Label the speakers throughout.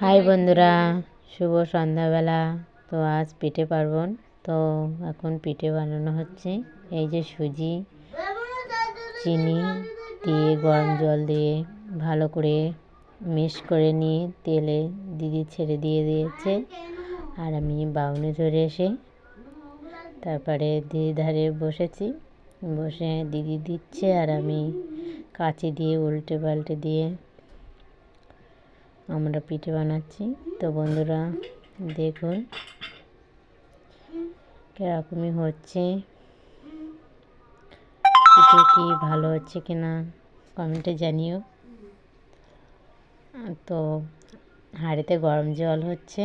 Speaker 1: High বন্ধুরা। শুভ সন্ধ্যাবেলা। তো আজ পিঠে পার্বণ। তো এখন পিঠে বানানো হচ্ছে। এই যে সুজি, চিনি দিয়ে গরম জল দিয়ে ভালো করে মিক্স করে নিয়ে তেলে দিদি ছেড়ে দিয়ে দিয়েছে। আর আমি বাউনে ধরে এসে তারপরে দিদি ধারে বসেছি। বসে দিদি দিচ্ছে আর আমি কাঁচি দিয়ে উল্টে পাল্টে দিয়ে আমরা পিঠে বানাচ্ছি। তো বন্ধুরা, দেখুন কীরকমই হচ্ছে। পিঠে কি ভালো হচ্ছে কি না কমেন্টে জানিও। তো হাঁড়িতে গরম জল হচ্ছে।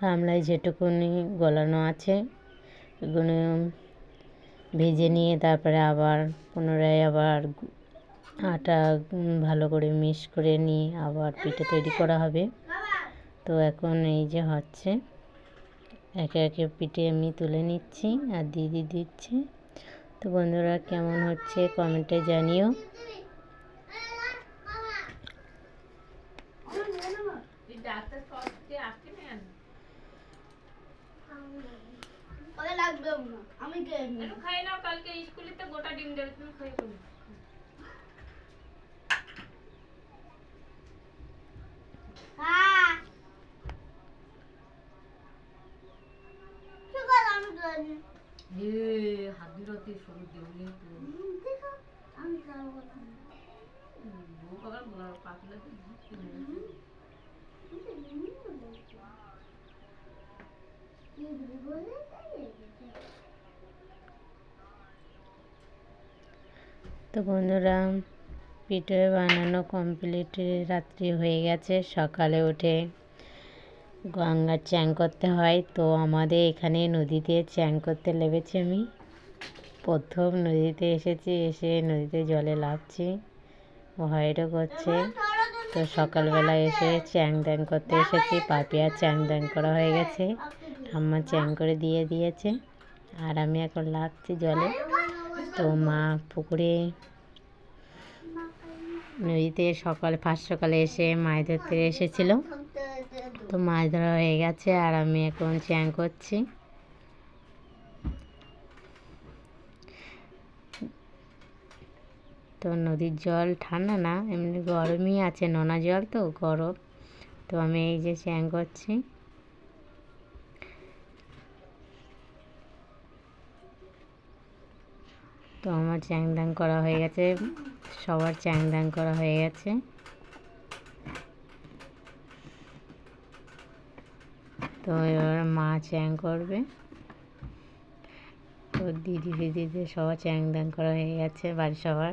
Speaker 1: গামলায় যেটুকুনি গলানো আছে, এগুলো ভেজে নিয়ে তারপরে আবার পুনরায় আবার আটা ভালো করে মিক্স করে নিয়ে আবার পিঠে তৈরি করা হবে। তো এখন এই যে হচ্ছে একে একে পিঠে আমি তুলে নিচ্ছি আর দিদি দিচ্ছে। তো বন্ধুরা কেমন হচ্ছে কমেন্টে জানিও।
Speaker 2: না আমি
Speaker 3: খাই নাও কালকে স্কুলে তো গোটা ডিম দেবে তুমি খাই
Speaker 1: তো বন্ধুরা পিঠে বানানো কমপ্লিট রাত্রি হয়ে গেছে সকালে উঠে গঙ্গার চ্যাং করতে হয়। তো আমাদের এখানে নদীতে চ্যাং করতে লেগেছি আমি। প্রথম নদীতে এসেছি, এসে নদীতে জলে লাফছি ভয়টা করছে। তো সকালবেলা এসে চ্যাং দ্যাং করতে এসেছি। পাপিয়া চ্যাং দ্যাং করা হয়ে গেছে। ঠাম্মা চ্যাং করে দিয়ে দিয়েছে। আর আমি এখন লাফছি জলে। তো মা পুকুরে নদীতে সকালে ফার্স্ট সকালে এসে মাছ ধরতে এসেছিল। তো মাছ ধরা হয়ে গেছে আর আমি এখন চ্যাং করছি। তো নদীর জল ঠান্ডা না, এমনি গরমই আছে, নোনা জল তো, গরম। তো আমি এই যে চ্যাং করছি। তো আমার চ্যাং দ্যাং করা হয়ে গেছে, সবার চ্যাং দ্যাং করা হয়ে গেছে। তো এবার মা চ্যাং করবে। তো দিদি দিদিদের সবার চ্যাং দ্যাং করা হয়ে গেছে বাড়ির সবার।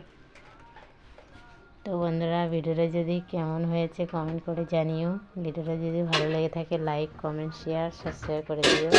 Speaker 1: তো বন্ধুরা, ভিডিওটা যদি কেমন হয়েছে কমেন্ট করে জানিও। ভিডিওটা যদি ভালো লেগে থাকে লাইক কমেন্ট শেয়ার সাবস্ক্রাইব করে দিও।